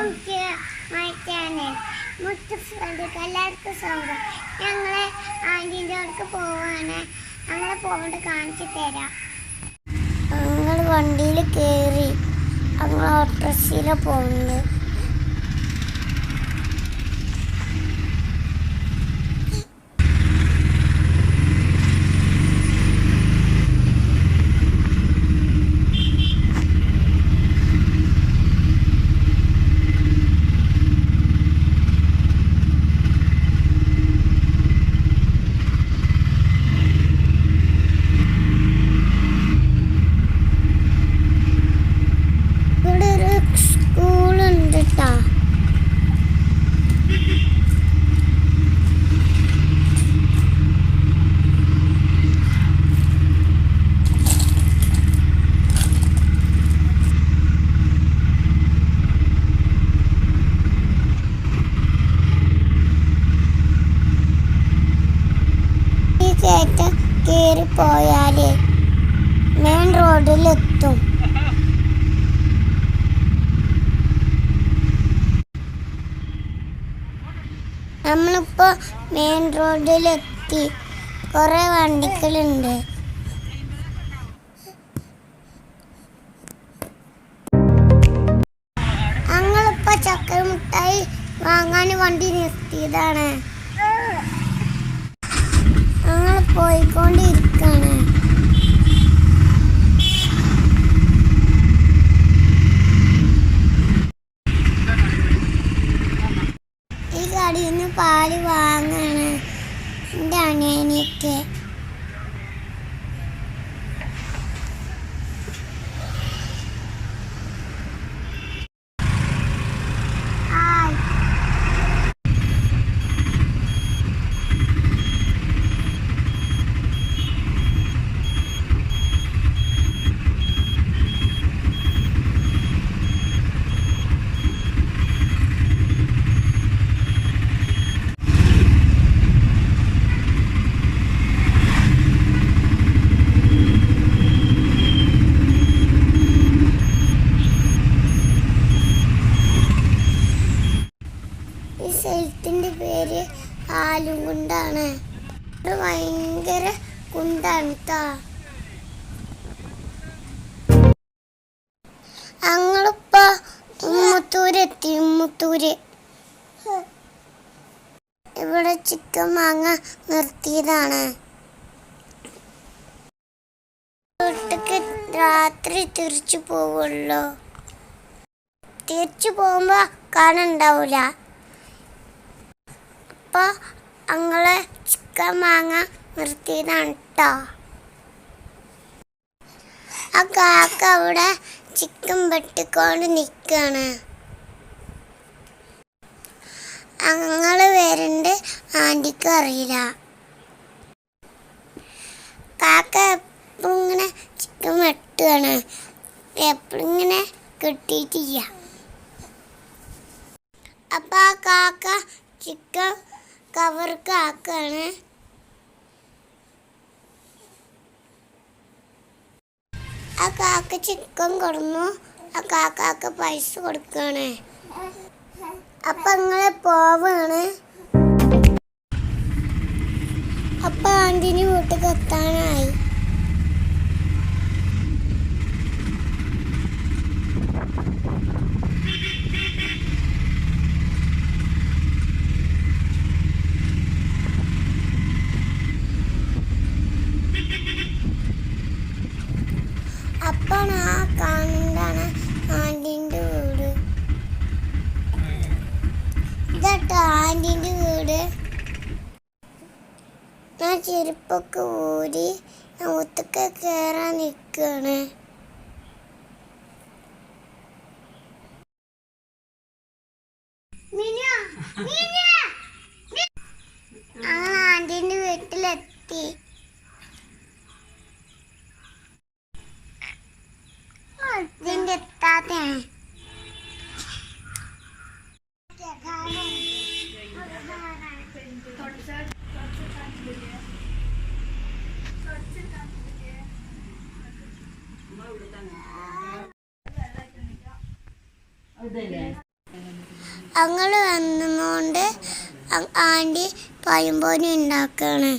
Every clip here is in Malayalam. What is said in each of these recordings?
വെൽക്കം മൈ ചാനൽ മുത്ത് ഫ്രണ്ട് എല്ലാവർക്കും സ്വാഗതം. ഞങ്ങളെ ആന്റീന്റെ അടുക്ക് പോവാണ്. ഞങ്ങളെ പോകേണ്ട കാണിച്ചു തരാം. ഞങ്ങൾ വണ്ടിയിൽ കയറി ഞങ്ങൾ ഓട്ടോറിക്ഷയിലാണ് പോകുന്നത് ഇവിടെ ഒരു സ്കൂളുണ്ട് കേട്ടോ ഈ കേറി പോയാലേ. മെയിൻ റോഡിലെത്തും. നമ്മളിപ്പോ മെയിൻ റോഡിലെത്തി കൊറേ വണ്ടികളുണ്ട്. ഞങ്ങളിപ്പോ ചക്കര മുട്ടായി വാങ്ങാൻ വണ്ടി നിർത്തിയതാണ്. ഞങ്ങൾ പോയിക്കൊണ്ടിരിക്കാണ് സ്ഥലത്തിന്റെ പേര് ആലുംകുണ്ടാണ് കുണ്ടാണ്. ഭയങ്കര കുണ്ടാണ് കേട്ടോ ഞങ്ങളിപ്പോ ഉമ്മത്തൂര് എത്തി ഉമ്മത്തൂര്. ഇവിടെ ചിക്കൻ മാങ്ങ നിർത്തിയതാണ്. വീട്ടിക്ക് രാത്രി തിരിച്ചു പോവുള്ളൂ. തിരിച്ചു പോകുമ്പോ കാണുണ്ടാവൂല അപ്പൊ ഞങ്ങൾ ചിക്കൻ മാങ്ങ നിർത്തിയതാണ് കേട്ടോ ആ കാക്ക അവിടെ ചിക്കൻ വെട്ടിക്കൊണ്ട് നിൽക്കുകയാണ് അങ്ങൾ വരുന്നുണ്ട് ആന്റിക്ക് അറിയില്ല. കാക്ക എപ്പോഴും ഇങ്ങനെ ചിക്കൻ വെട്ടുകയാണ് എപ്പോഴും ഇങ്ങനെ കിട്ടിയിട്ടില്ല അപ്പൊ ആ കാക്ക ചിക്കൻ കവർക്ക് ആക്കാണ് ആ കാക്ക ചിക്കൻ കൊടുന്നു. ആ കാക്കാക്ക് പൈസ കൊടുക്കാണ്. അപ്പൊ നിങ്ങളെ പോവാണ്. അപ്പൊ ആന്റിന് വീട്ടിൽ എത്താനായി അപ്പാണ് ആ കാണുന്നതാണ് ആന്റിന്റെ വീട് ഇതാട്ടോ ആന്റിന്റെ വീട് ഞാൻ ചെരുപ്പൊക്കെ ഊരി ഒത്തൊക്കെ കയറാൻ നിൽക്കുകയാണ് മിനിയ ഞങ്ങൾ ഞങ്ങൾ വന്നുകൊണ്ട് ആന്റി പയമ്പോനി ഉണ്ടാക്കാണ്.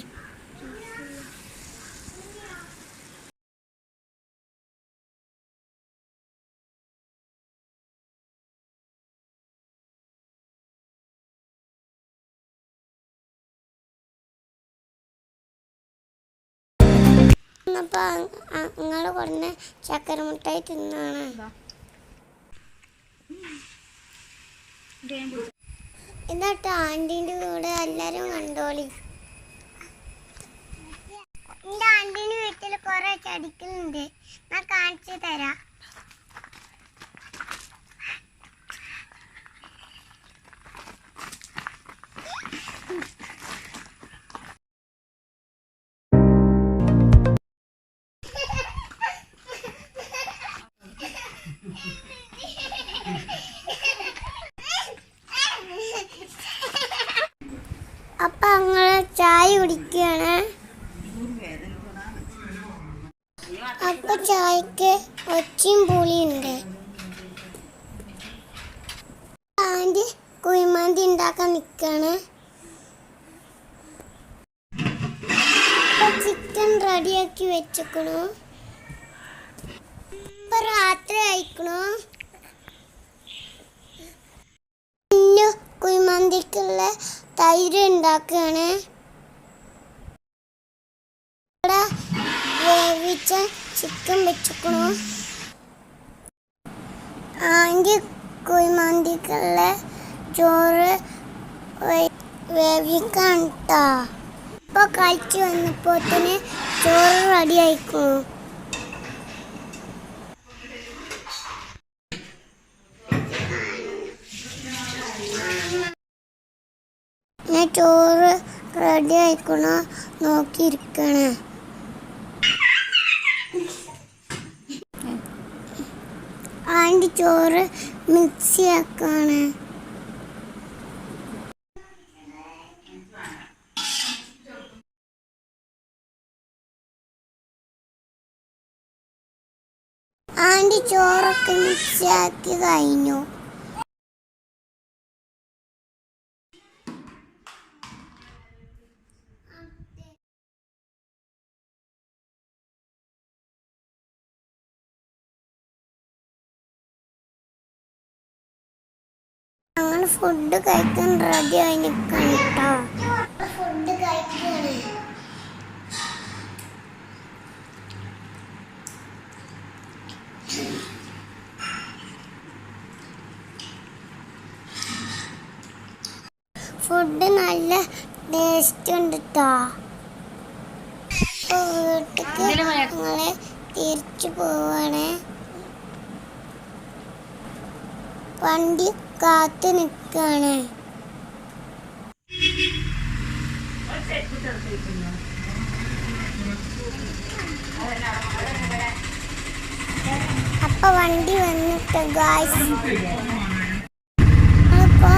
അപ്പൊ നിങ്ങൾ കൊടുന്ന ചക്കര മുട്ടായി തിന്നാണ്. എന്നിട്ട് ആന്റീന്റെ കൂടെ. എല്ലാരും കണ്ടോളി. എന്റെ ആന്റിന്റെ വീട്ടിൽ കൊറേ ചെടികളുണ്ട്. ഞാൻ കാണിച്ചു തരാം. ചായക്ക് ഒച്ചയും പുളിയുണ്ട്. ആന്റി കുഴിമാന്തി ഉണ്ടാക്കാൻ നിൽക്കാണ് ചിക്കൻ റെഡിയാക്കി വെച്ചേക്കണു. ഇപ്പൊ രാത്രി അയക്കണു പിന്നെ കുഴിമന്തിക്കുള്ള തൈര് ഉണ്ടാക്കുകയാണ് വേവിച്ച ചിക്കൻ വെച്ചേക്കണു. ആന്റി കുഴിമാന്തിക്കുള്ള ചോറ് വേവിക്കാൻ കേട്ടോ ഇപ്പൊ കഴിച്ചു വന്നപ്പോ തന്നെ ചോറ് റെഡി ആയിക്കണു. ഞാൻ ചോറ് റെഡി ആയിക്കണോ. നോക്കിയിരിക്കണേ. ആന്റി ചോറ് മിക്സി ആക്കാണ് ആന്റി ചോറൊക്കെ മിക്സി ആക്കി കഴിഞ്ഞു. ഞങ്ങൾ ഫുഡ് കഴിക്കാൻ റെഡി കേട്ടോ ഫുഡ് ഫുഡ് നല്ല ടേസ്റ്റ് ഉണ്ട് കേട്ടോ ഞങ്ങൾ തിരിച്ചു പോവാണ്. വണ്ടി കാത്തു നിൽക്കാണ് അപ്പൊ വണ്ടി വന്നിട്ട് ഗായ്സ് ഞങ്ങളിപ്പോ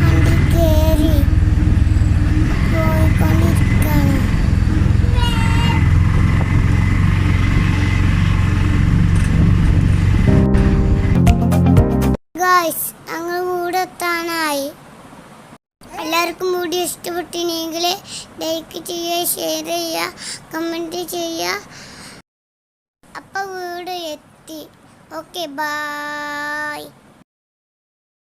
വണ്ടി കേറി പോയിക്കൊണ്ടിരിക്കാണ്. ഗായ്സ് ഞങ്ങൾ വീട് എത്താനായി എല്ലാവർക്കും കൂടി ഇഷ്ടപ്പെട്ടിനെങ്കിൽ ലൈക്ക് ചെയ്യുക ഷെയർ ചെയ്യുക കമന്റ് ചെയ്യുക. അപ്പോൾ വീട് എത്തി. Okay bye